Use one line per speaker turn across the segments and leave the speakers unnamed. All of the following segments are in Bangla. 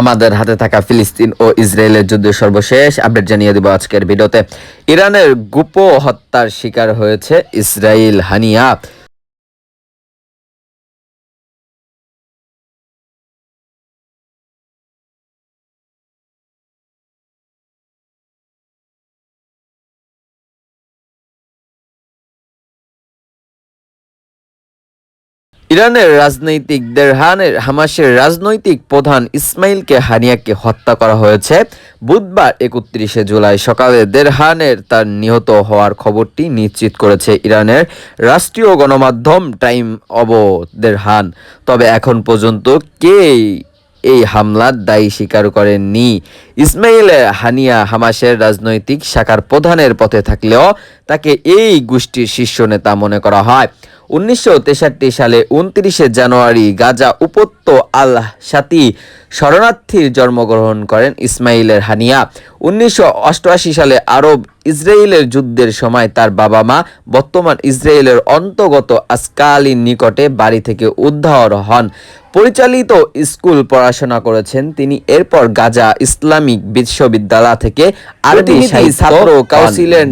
আমাদের হাতে থাকা ফিলিস্তিন ও ইসরায়েলের যুদ্ধ সর্বশেষ আপডেট জানিয়ে দিব আজকের ভিডিওতে। ইরানের গুপ হত্যার শিকার হয়েছে ইসরায়েল হানিয়া। ইরানের রাজনৈতিক দেরহানের হামাসের রাজনৈতিক প্রধান ইসমাইলকে হানিয়াকে হত্যা করা হয়েছে। বুধবার একত্রিশে জুলাই সকালে দেরহানের তার নিহত হওয়ার খবরটি নিশ্চিত করেছে ইরানের রাষ্ট্রীয় গণমাধ্যম টাইম অব দেরহান। তবে এখন পর্যন্ত কে এই হামলার দায়ী স্বীকার করেননি? ইসমাইল হানিয়া হামাসের রাজনৈতিক শাখার প্রধানের পথে থাকলেও তাকে এই গোষ্ঠীর শীর্ষ নেতা মনে করা হয়। উনিশশো তেষট্টি সালে উনত্রিশে জানুয়ারি গাজা উপত্য আল সাতি শরণার্থীর জন্মগ্রহণ করেন ইসমাইলের হানিয়া। উনিশশো অষ্টআশি সালে আরব ইসরায়েলের যুদ্ধের সময় তার বাবা মা বর্তমান ইসরায়েলের অন্তর্গত আসকালিন নিকটে বাড়ি থেকে উদ্ধার হন। পরিচালিত স্কুল পড়াশোনা করেছেন তিনি। এরপর গাজা ইসলামিক বিশ্ববিদ্যালয় থেকে আরবি ছাত্র কাউন্সিলের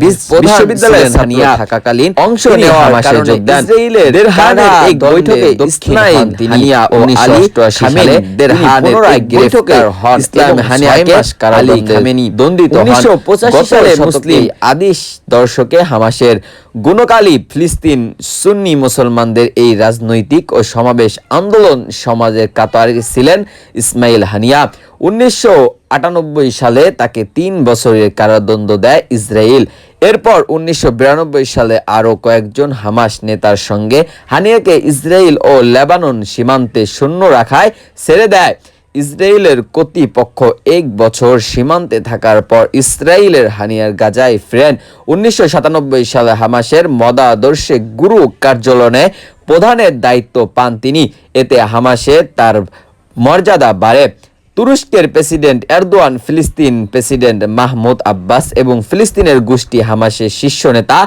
বিশ্ববিদ্যালয়ের ছানিয়া থাকাকালীন অংশ নেওয়ার কারণে ইসরায়েলের দেরহানের এক বৈঠকে ইসমাইল হানিয়া ও আলী খামেনি। দেরহানের এক গ্রেফতার হন ইসলাম হানিয়াকে আলী খামেনি দণ্ডিত হন। 1985 সালে মুসলিম আদিশ দর্শকে হামাসের গুণকালী ফিলিস্তিন সুন্নি মুসলমানদের এই রাজনৈতিক ও সমাবেশ আন্দোলন সমাজের কাতারে ছিলেন ইসমাইল হানিয়া। উনিশশো আটানব্বই সালে তাকে তিন বছরের কারাদণ্ড দেয় ইসরায়েল এরপর উনিশশো সালে আরও কয়েকজন হামাস নেতার সঙ্গে হানিয়াকে ইসরায়েল ও লেবানন সীমান্তে শূন্য রাখায় ছেড়ে দেয়। ইসরায়েলের কর্তৃপক্ষ এক বছর সীমান্তে থাকার পর ইসরায়েলের হানিয়ার গাজায় ফ্রেন। উনিশশো সালে হামাসের মদাদর্শে গুরু কার্যালয়ে প্রধানের দায়িত্ব পান তিনি। এতে হামাসে তার মর্যাদা বাড়ে। তুরস্কের প্রেসিডেন্ট এরদোয়ান, ফিলিস্তিন প্রেসিডেন্ট মাহমুদ আব্বাস এবং ফিলিস্তিনের গোষ্ঠী হামাসের শীর্ষ নেতা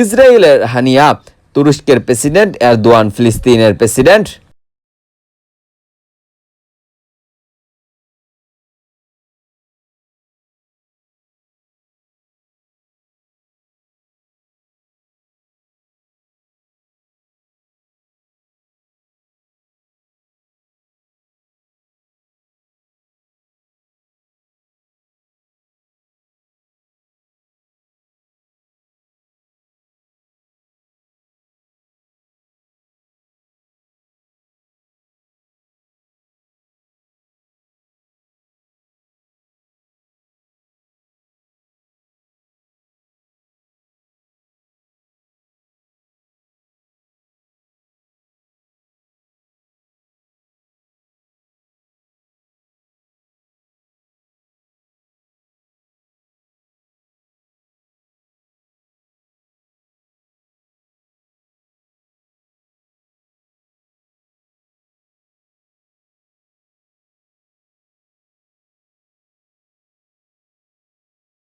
ইসরায়েলের হানিয়া। তুরস্কের প্রেসিডেন্ট এরদোয়ান, ফিলিস্তিনের প্রেসিডেন্ট